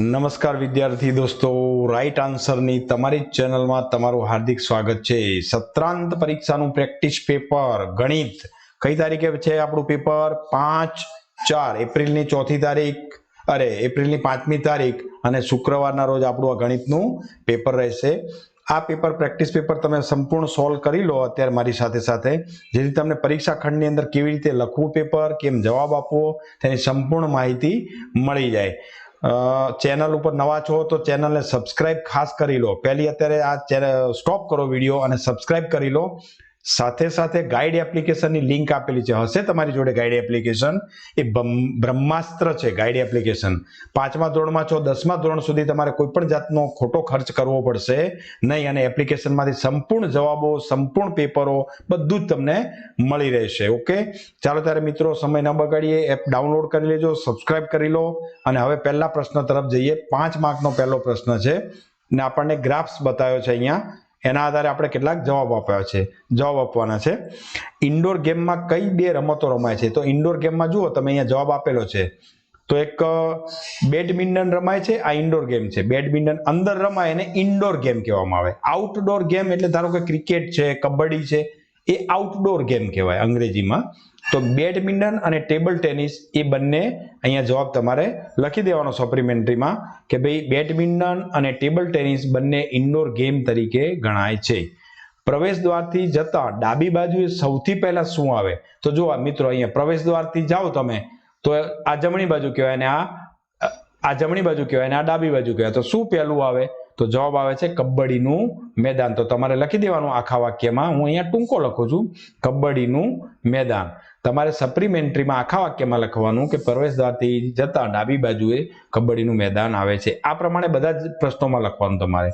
નમસ્કાર વિદ્યાર્થી દોસ્તો રાઈટ આન્સરની તમારી જ ચેનલમાં તમારું હાર્દિક સ્વાગત છે. સત્રાંત પરીક્ષાનું પ્રેક્ટિસ પેપર ગણિત. કઈ તારીખે છે આપણું પેપર પાંચ ચાર, એપ્રિલની ચોથી તારીખ, અરે, એપ્રિલની પાંચમી તારીખ અને શુક્રવારના રોજ આપણું આ ગણિતનું પેપર રહેશે. આ પેપર પ્રેક્ટિસ પેપર તમે સંપૂર્ણ સોલ્વ કરી લો અત્યારે મારી સાથે સાથે. જેથી તમને પરીક્ષા ખંડની અંદર કેવી રીતે લખવું પેપર કેમ જવાબ આપવો, તેની સંપૂર્ણ માહિતી મળી જાય. ચેનલ ઉપર નવા છો તો ચેનલને સબસ્ક્રાઇબ ખાસ કરી લો. પહેલી અત્યારે આ સ્ટોપ કરો વીડિયો અને સબસ્ક્રાઇબ કરી લો. સાથે સાથે ગાઈડ એપ્લિકેશનની લિંક આપેલી છે. હશે તમારી જોડે ગાઈડ એપ્લિકેશન એ બ્રહ્મ- બ્રહ્માસ્ત્ર છે ગાઈડ એપ્લિકેશન પાંચમા ધોરણમાં છો, દસમા ધોરણ સુધી તમારે કોઈ પણ જાતનો ખોટો ખર્ચ કરવો પડશે નહીં અને એપ્લિકેશનમાંથી સંપૂર્ણ જવાબો, સંપૂર્ણ પેપરો બધું જ તમને મળી રહેશે. ઓકે ચાલો ત્યારે મિત્રો, સમય ન બગાડીએ એપ ડાઉનલોડ કરી લેજો સબસ્ક્રાઇબ કરી લો અને હવે પહેલા પ્રશ્ન તરફ જઈએ. પાંચ માર્કનો પહેલો પ્રશ્ન છે ને આપણને ગ્રાફ્સ બતાવ્યો છે અહીંયા. એના આધારે આપણે કેટલાક જવાબ આપ્યા છે. જવાબ આપવાના છે. ઇન્ડોર ગેમમાં કઈ બે રમતો રમાય છે? તો ઇન્ડોર ગેમમાં જુઓ, તમે અહીંયા જવાબ આપેલો છે. તો એક બેડમિન્ટન રમાય છે, આ ઇન્ડોર ગેમ છે. બેડમિન્ટન અંદર રમાય એને ઇન્ડોર ગેમ કહેવામાં આવે. આઉટડોર ગેમ એટલે ધારો કે ક્રિકેટ છે, કબડ્ડી છે, એ આઉટડોર ગેમ કહેવાય અંગ્રેજીમાં. તો બેડમિન્ટન અને ટેબલ ટેનિસ એ બંને અહીંયા જવાબ તમારે લખી દેવાનો સપ્લિમેન્ટરીમાં કે ભાઈ બેડમિન્ટન અને ટેબલ ટેનિસ બંને ઇન્ડોર ગેમ તરીકે ગણાય છે. પ્રવેશ દ્વારથી જતા ડાબી બાજુએ સૌથી પહેલા શું આવે? તો જો મિત્રો અહીંયા પ્રવેશ દ્વારથી જાઓ તમે, તો આ જમણી બાજુ કહેવાય ને આ આ જમણી બાજુ કહેવાય ને આ ડાબી બાજુ કહેવાય. તો શું પહેલું આવે? તો જવાબ આવે છે કબડ્ડીનું મેદાન. તો તમારે લખી દેવાનું આખા વાક્યમાં. હું અહીંયા ટૂંકો લખું છું. કબડ્ડીનું મેદાન. તમારે સપ્લિમેન્ટરીમાં આખા વાક્યમાં લખવાનું કે પ્રવેશદ્વારથી જતાં ડાબી બાજુએ કબડ્ડીનું મેદાન આવે છે. આ પ્રમાણે બધા જ પ્રશ્નોમાં લખવાનું તમારે.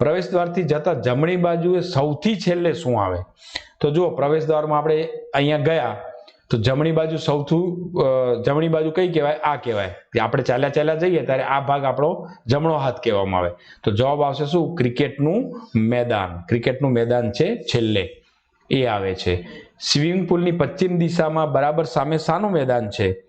પ્રવેશદ્વારથી જતા જમણી બાજુએ સૌથી છેલ્લે શું આવે? તો જુઓ, પ્રવેશદ્વારમાં આપણે અહીંયા ગયા, તો જમણી બાજુ સૌથી જમણી બાજુ કઈ કહેવાય? આ કહેવાય. કે આપણે ચાલ્યા ચાલ્યા જઈએ ત્યારે આ ભાગ આપણો જમણો હાથ કહેવામાં આવે. તો જવાબ આવશે શું? ક્રિકેટનું મેદાન. ક્રિકેટનું મેદાન છે છેલ્લે. એ આવે છે. સ્વિમિંગ પુલની પશ્ચિમ દિશામાં બરાબર સામે શાનું મેદાન છે?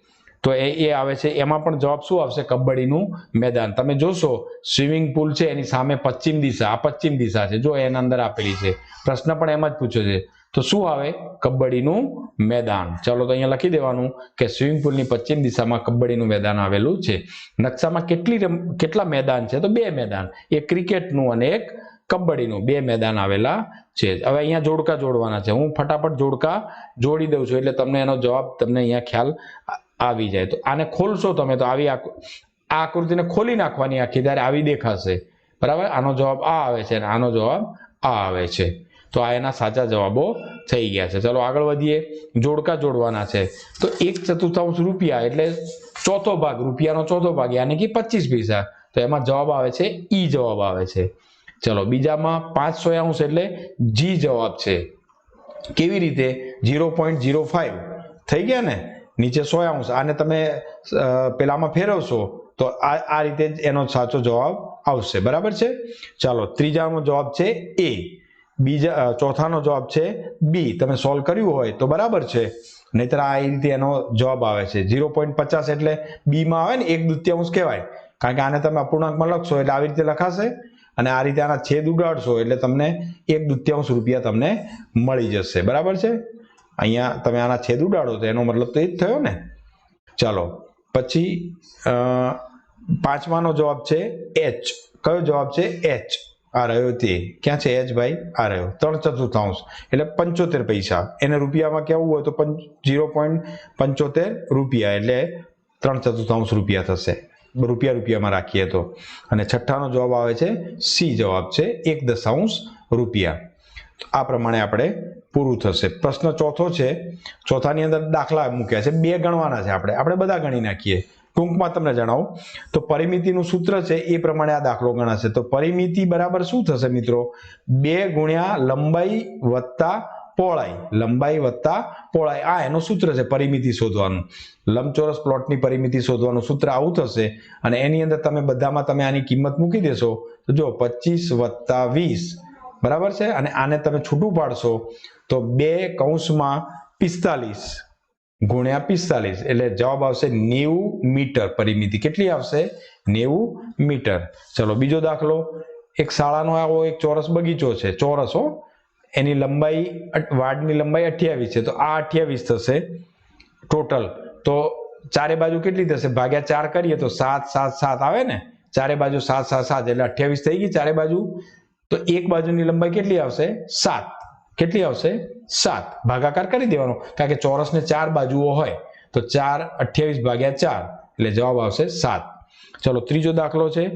તો એ એ આવે છે. એમાં પણ જવાબ શું આવશે? કબડ્ડીનું મેદાન. તમે જોશો, સ્વિમિંગ પુલ છે એની સામે પશ્ચિમ દિશા, આ પશ્ચિમ દિશા છે. જો એના અંદર આપેલી છે. પ્રશ્ન પણ એમ જ પૂછ્યો છે. તો શું આવે? કબડ્ડીનું મેદાન. ચલો તો અહીંયા લખી દેવાનું કે સ્વિમિંગ પુલની પશ્ચિમ દિશામાં કબડ્ડીનું મેદાન આવેલું છે. નકશામાં કેટલી કેટલા મેદાન છે? તો બે મેદાન. એક ક્રિકેટનું અને એક કબડ્ડીનું બે મેદાન આવેલા છે. હવે અહીંયા જોડકા જોડવાના છે. હું ફટાફટ જોડકા જોડી દઉં છું એટલે તમને એનો જવાબ તમને અહીંયા ખ્યાલ આવી જાય. તો આને ખોલશો તમે તો આવી આ આકૃતિને ખોલી નાખવાની આખી ત્યારે આવી દેખાશે. બરાબર? આનો જવાબ આ આવે છે અને આનો જવાબ આ આવે છે. તો આ એના સાચા જવાબો થઈ ગયા છે. ચલો આગળ વધીએ. જોડકા જોડવાના છે. તો એક ચતુર્થાંશ રૂપિયા એટલે ચોથો ભાગ, રૂપિયાનો ચોથો ભાગ, યાની કે પચીસ પૈસા. તો એમાં જવાબ આવે છે, ઈ જવાબ આવે છે. ચલો, બીજામાં પાંચ સોયાંશ એટલે જી જવાબ છે. કેવી રીતે? Zero point zero five. થઈ ગયા ને? નીચે સોયાંશ આને તમે પેલામાં ફેરવશો તો આ આ રીતે એનો સાચો જવાબ આવશે. બરાબર છે? ચાલો, ત્રીજાનો જવાબ છે એ બીજા ચોથાનો જવાબ છે બી તમે સોલ્વ કર્યું હોય તો બરાબર છે. નહીતર આ રીતે એનો જવાબ આવે છે. ઝીરો પોઈન્ટ પચાસ એટલે બીમાં આવે ને, એક દૃત્યાંશ કહેવાય. કારણ કે આને તમે અપૂર્ણાંકમાં લખશો એટલે આવી રીતે લખાશે. અને આ રીતે આના છેદ ઉડાડશો એટલે તમને એક દુત્યાંશ રૂપિયા તમને મળી જશે. બરાબર છે? અહીંયા તમે આના છેદ ઉડાડો તો એનો મતલબ તો એ જ થયો ને? ચાલો, પછી પાંચમાનો જવાબ છે એચ કયો જવાબ છે એચ આ રહ્યો તે. ક્યાં છે એચ ભાઈ? આ રહ્યો. ત્રણ ચતુર્થાંશ. એટલે પંચોતેર પૈસા. એને રૂપિયામાં કેવું હોય તો પંચ, ઝીરો પોઈન્ટ પંચોતેર રૂપિયા. એટલે ત્રણ ચતુર્થાંશ રૂપિયા થશે. રૂપિયા રૂપિયામાં રાખીએ તો. અને છઠ્ઠાનો જવાબ આવે છે સી જવાબ છે એક દશાંશ રૂપિયા. આ પ્રમાણે આપણે પૂરું થશે. પ્રશ્ન ચોથો છે, ચોથાની અંદર દાખલા મૂક્યા છે. બે ગણવાના છે આપણે. આપણે બધા ગણી નાખીએ. ટૂંકમાં તમને જણાવું. તો પરિમિતિનું સૂત્ર છે એ પ્રમાણે આ દાખલો ગણાશે. તો પરિમિતિ બરાબર શું થશે મિત્રો? બે ગુણ્યા લંબાઈ વત્તા પહોળાઈ, લંબાઈ વત્તા પહોળાઈ. આ એનું સૂત્ર છે, પરિમિતિ શોધવાનું. લંબચોરસ પ્લોટની પરિમિતિ શોધવાનું સૂત્ર આવું થશે અને એની અંદર તમે બધામાં તમે આની કિંમત મૂકી દેશો. તો જો પચીસ વત્તા વીસ, બરાબર છે? અને આને તમે છૂટું પાડશો તો બે કૌંસમાં પિસ્તાલીસ ગુણ્યા પિસ્તાલીસ, એટલે જવાબ આવશે નેવું મીટર પરિમિતિ. કેટલી આવશે? નેવું મીટર. ચલો, બીજો દાખલો. એક શાળાનો આવો એક ચોરસ બગીચો છે. ચોરસ હો. એની લંબાઈ વાડની લંબાઈ અઠ્યાવીસ છે. તો આ અઠ્યાવીસ થશે ટોટલ. તો ચારે બાજુ કેટલી થશે? ભાગ્યા ચાર કરીએ તો સાત સાત સાત આવે ને? ચારે બાજુ સાત સાત સાત એટલે અઠ્યાવીસ થઈ ગઈ. ચારે બાજુ તો એક બાજુની લંબાઈ કેટલી આવશે? સાત. કેટલી આવશે? સાત. ભાગાકાર કરી દેવાનો. કારણ કે ચોરસને ચાર બાજુઓ હોય તો ચાર અઠ્યાવીસ ભાગ્યા ચાર એટલે જવાબ આવશે સાત. ચલો, ત્રીજો દાખલો છે.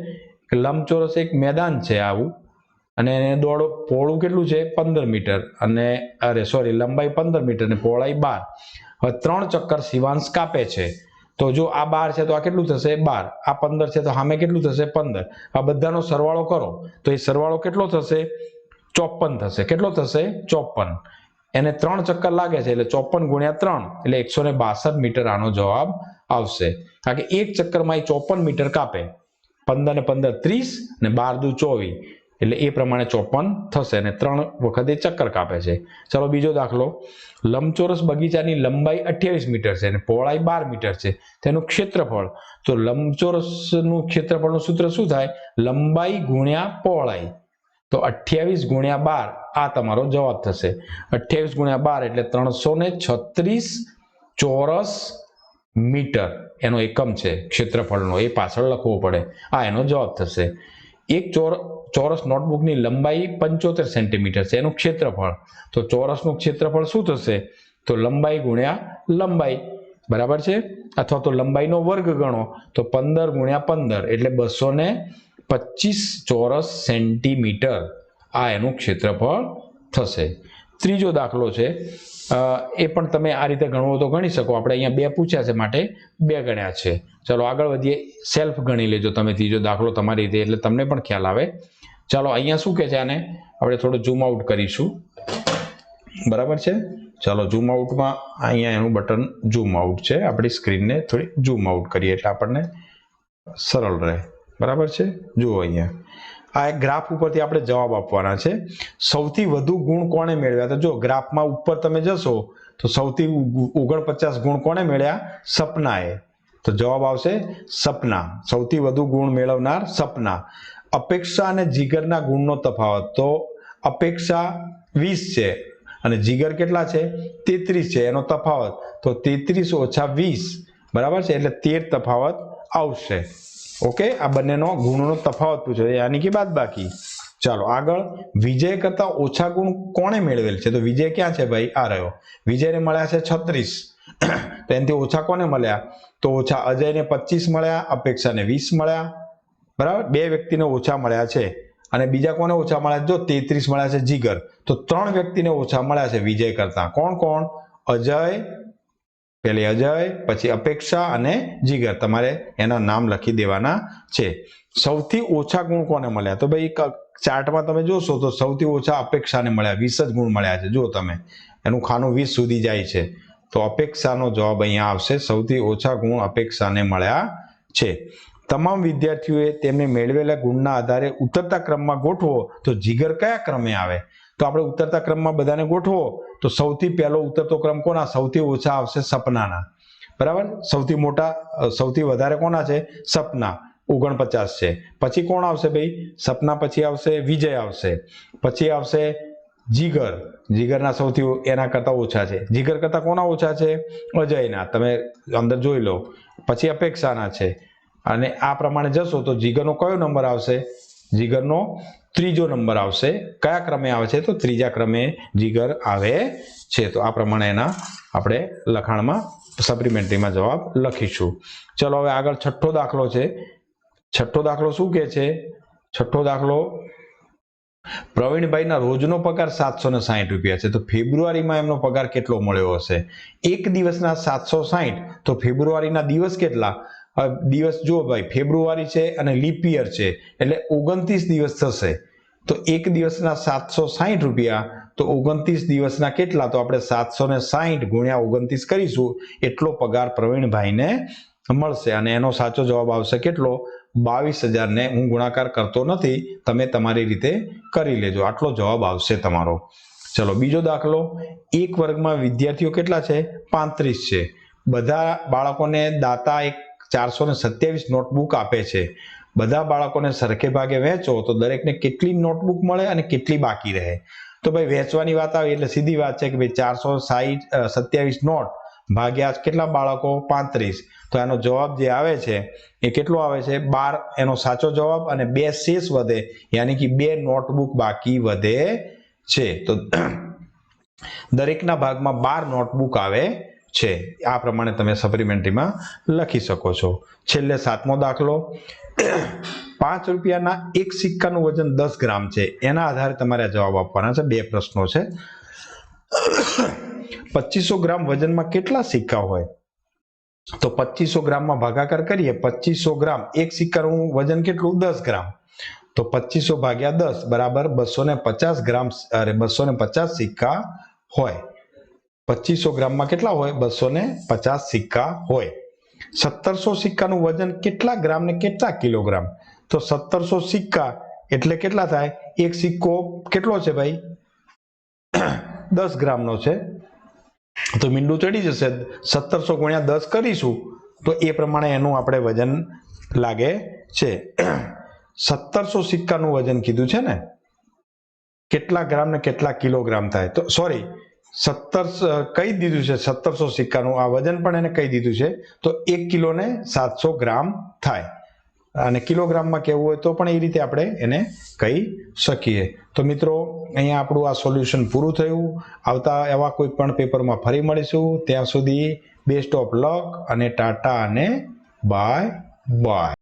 લંબચોરસ એક મેદાન છે આવું. અને એને દોડ પહોળું કેટલું છે? પંદર મીટર. અને અરે સોરી લંબાઈ પંદર મીટર અને પહોળાઈ બાર. હવે ત્રણ ચક્કર શિવાંશ કાપે છે. તો જો આ બાર છે, તો આ કેટલું થશે? બાર. આ પંદર છે, તો સામે કેટલું થશે? પંદર. આ બધાનો સરવાળો કરો. તો એ સરવાળો કેટલો થશે? ચોપન થશે. કેટલો થશે? ચોપન એને ત્રણ ચક્કર લાગે છે, એટલે ચોપન ગુણ્યા ત્રણ, એટલે એકસો ને બાસઠ મીટર આનો જવાબ આવશે. કારણ કે એક ચક્કરમાં એ ચોપન મીટર કાપે. પંદર ને પંદર, ત્રીસ, ને બાર દુ ચોવીસ. એટલે એ પ્રમાણે ચોપન થશે અને ત્રણ વખતે ચક્કર કાપે છે. ચલો બીજો દાખલો. લંબચોરસ બગીચાની લંબાઈ અઠ્યાવીસ મીટર છે અને પહોળાઈ બાર મીટર છે. તેનું ક્ષેત્રફળ. તો લંબચોરસનું ક્ષેત્રફળનું સૂત્ર શું થાય? લંબાઈ ગુણ્યા પહોળાઈ. તો અઠ્યાવીસ ગુણ્યા બાર, આ તમારો જવાબ થશે. અઠ્યાવીસ ગુણ્યા બાર એટલે ત્રણસો ને છત્રીસ ચોરસ મીટર. એનો એકમ છે. ક્ષેત્રફળનો. એ પાછળ લખવો પડે. આ એનો જવાબ થશે. એક ચોર, ચોરસ નોટબુકની લંબાઈ પંચોતેર સેન્ટીમીટર છે. એનું ક્ષેત્રફળ. તો ચોરસનું ક્ષેત્રફળ શું થશે? તો લંબાઈ ગુણ્યા લંબાઈ. બરાબર છે? અથવા તો લંબાઈનો વર્ગ ગણો. તો પંદર ગુણ્યા પંદર એટલે બસો ને પચીસ ચોરસ સેન્ટીમીટર. આ એનું ક્ષેત્રફળ થશે. ત્રીજો દાખલો છે. એ પણ તમે આ રીતે ગણવો તો ગણી શકો. આપણે અહીંયા બે પૂછ્યા છે માટે બે ગણ્યા છે. ચલો આગળ વધીએ. સેલ્ફ ગણી લેજો તમે ત્રીજો દાખલો તમારી રીતે, એટલે તમને પણ ખ્યાલ આવે. ચાલો અહીંયા શું કે છે આને? આપણે થોડું ઝૂમ આઉટ કરીશું. બરાબર છે? ચાલો ઝૂમ આઉટમાં અહીંયા એનું બટન ઝૂમ આઉટ છે. આપણી સ્ક્રીનને થોડી ઝૂમ આઉટ કરીએ એટલે આપણને સરળ રહે. બરાબર છે? જુઓ અહીંયા. આ એક ગ્રાફ ઉપરથી આપણે જવાબ આપવાના છે. સૌથી વધુ ગુણ કોણે મેળવ્યા? તો જો ગ્રાફમાં ઉપર તમે જશો, તો સૌથી ઓગણપચાસ ગુણ કોણે મેળ્યા સપનાએ. તો જવાબ આવશે સપના. સૌથી વધુ ગુણ મેળવનાર સપના. અપેક્ષા અને જીગરના ગુણનો તફાવત. તો અપેક્ષા વીસ છે અને જીગર કેટલા છે? તેત્રીસ છે. એનો તફાવત. તો તેત્રીસ ઓછા વીસ. બરાબર છે? એટલે તેર તફાવત આવશે. ઓકે? આ બંનેનો ગુણનો તફાવત પૂછ્યો છે યાની કે બાદ બાકી? ચાલો, આગળ. વિજય કરતા ઓછા ગુણ કોણે મેળવેલ છે? તો વિજય ક્યાં છે ભાઈ? આ રહ્યો. વિજયને મળ્યા છે છત્રીસ. તો ઓછા કોને મળ્યા? તો ઓછા અજયને પચીસ મળ્યા, અપેક્ષાને વીસ મળ્યા. બરાબર? બે વ્યક્તિને ઓછા મળ્યા છે. અને બીજા કોને ઓછા મળ્યા? જો તેત્રીસ મળ્યા છે જીગર. તો ત્રણ વ્યક્તિને ઓછા મળ્યા છે વિજય કરતા. કોણ કોણ? અજય પેલી અજય, પછી અપેક્ષા અને જીગર. તમારે એના નામ લખી દેવાના છે. સૌથી ઓછા ગુણ કોને મળ્યા? તો ભાઈ ચાર્ટમાં તમે જોશો તો સૌથી ઓછા અપેક્ષાને મળ્યા, વીસ જ ગુણ મળ્યા છે. જો તમે, એનું ખાનું વીસ સુધી જાય છે. તો અપેક્ષાનો જવાબ અહીંયા આવશે. સૌથી ઓછા ગુણ અપેક્ષાને મળ્યા છે. તમામ વિદ્યાર્થીઓએ તેમને મેળવેલા ગુણના આધારે ઉતરતા ક્રમમાં ગોઠવો તો જીગર કયા ક્રમે આવે? તો આપણે ઉતરતા ક્રમમાં બધાને ગોઠવો. તો સૌથી પહેલો ઉતરતો ક્રમ કોના? સૌથી ઓછા આવશે સપનાના. બરાબર? સૌથી મોટા સૌથી વધારે કોના છે? સપના. ઓગણપચાસ છે. પછી કોણ આવશે ભાઈ? સપના પછી આવશે વિજય આવશે. પછી આવશે જીગર. જીગરના સૌથી એના કરતાં ઓછા છે. જીગર કરતાં કોના ઓછા છે? અજયના. તમે અંદર જોઈ લો. પછી અપેક્ષાના છે. અને આ પ્રમાણે જશો તો જીગરનો કયો નંબર આવશે? જીગરનો ત્રીજો નંબર આવશે. કયા ક્રમે આવે છે? તો ત્રીજા ક્રમે જીગર આવે છે. તો આ પ્રમાણે એના આપણે લખાણમાં, સપ્લિમેન્ટરીમાં જવાબ લખીશું. ચલો, હવે આગળ છઠ્ઠો દાખલો છે. છઠ્ઠો દાખલો શું કે છે? છઠ્ઠો દાખલો, પ્રવીણભાઈના રોજનો પગાર સાતસો ને સાહીઠ રૂપિયા છે. તો ફેબ્રુઆરીમાં એમનો પગાર કેટલો મળ્યો હશે? એક દિવસના સાતસો સાહીઠ. તો ફેબ્રુઆરીના દિવસ કેટલા? દિવસ જુઓ ભાઈ, ફેબ્રુઆરી છે અને લીપ યર છે, એટલે ઓગણત્રીસ દિવસ થશે. તો એક દિવસના સાતસો સાહીઠ રૂપિયા, તો ઓગણત્રીસ દિવસના કેટલા? તો આપણે સાતસો ને સાહીઠ ગુણ્યા ઓગણત્રીસ કરીશું, એટલો પગાર પ્રવીણભાઈને મળશે. અને એનો સાચો જવાબ આવશે કેટલો? બાવીસ હજારને હું ગુણાકાર કરતો નથી, તમે તમારી રીતે કરી લેજો. આટલો જવાબ આવશે તમારો. ચલો, બીજો દાખલો. એક વર્ગમાં વિદ્યાર્થીઓ કેટલા છે? પાંત્રીસ છે. બધા બાળકોને દાતા એક ચારસો ને સત્યાવીસ નોટબુક આપે છે. બધા બાળકોને સરખે ભાગે વહેંચો તો દરેકને કેટલી નોટબુક મળે અને કેટલી બાકી રહે. તો ભાઈ વહેંચવાની વાત આવે એટલે સીધી વાત છે કે ભાઈ ચારસો સાહીઠ સત્યાવીસ નોટ ભાગ્યા કેટલા બાળકો? પાંત્રીસ. તો એનો જવાબ જે આવે છે એ કેટલો આવે છે? બાર. એનો સાચો જવાબ અને બે શેષ વધે, યાની કે બે નોટબુક બાકી વધે છે. તો દરેકના ભાગમાં બાર નોટબુક આવે છે. આ પ્રમાણે તમે સપ્લિમેન્ટરીમાં લખી શકો છો. છેલ્લે સાતમો દાખલો. પાંચ રૂપિયાના એક સિક્કાનું વજન દસ ગ્રામ છે. એના આધારે તમારે જવાબ આપવાના છે. બે પ્રશ્નો છે. પચીસો ગ્રામ વજનમાં કેટલા સિક્કા હોય? તો પચીસો ગ્રામમાં ભાગાકાર કરીએ. પચીસો ગ્રામ. એક સિક્કાનું વજન કેટલું? દસ ગ્રામ. તો પચીસો ભાગ્યા દસ બરાબર બસો પચાસ ગ્રામ, અરે બસો પચાસ સિક્કા હોય. પચીસો ગ્રામમાં કેટલા હોય? બસો ને પચાસ સિક્કા હોય. સત્તરસો સિક્કાનું વજન કેટલા ગ્રામ ને કેટલા કિલોગ્રામ? તો સત્તરસો સિક્કા એટલે કેટલા થાય? એક સિક્કો કેટલો છે ભાઈ? દસ ગ્રામનો છે. તો મીંડું ચડી જશે. સત્તરસો ગુણ્યા દસ કરીશું. તો એ પ્રમાણે એનું આપણે વજન લાગે છે. સત્તરસો સિક્કાનું વજન કીધું છે ને? કેટલા ગ્રામ ને કેટલા કિલોગ્રામ થાય? તો સોરી સત્તર કહી દીધું છે? સત્તરસો સિક્કાનું. આ વજન પણ એને કહી દીધું છે? તો એક કિલોને સાતસો ગ્રામ થાય. અને કિલોગ્રામમાં કહેવું હોય તો પણ એ રીતે આપણે એને કહી શકીએ. તો મિત્રો, અહીંયા આપણું આ સોલ્યુશન પૂરું થયું. આવતા એવા કોઈ પણ પેપરમાં ફરી મળીશું. ત્યાં સુધી બેસ્ટ ઓફ લક અને ટાટા અને બાય બાય.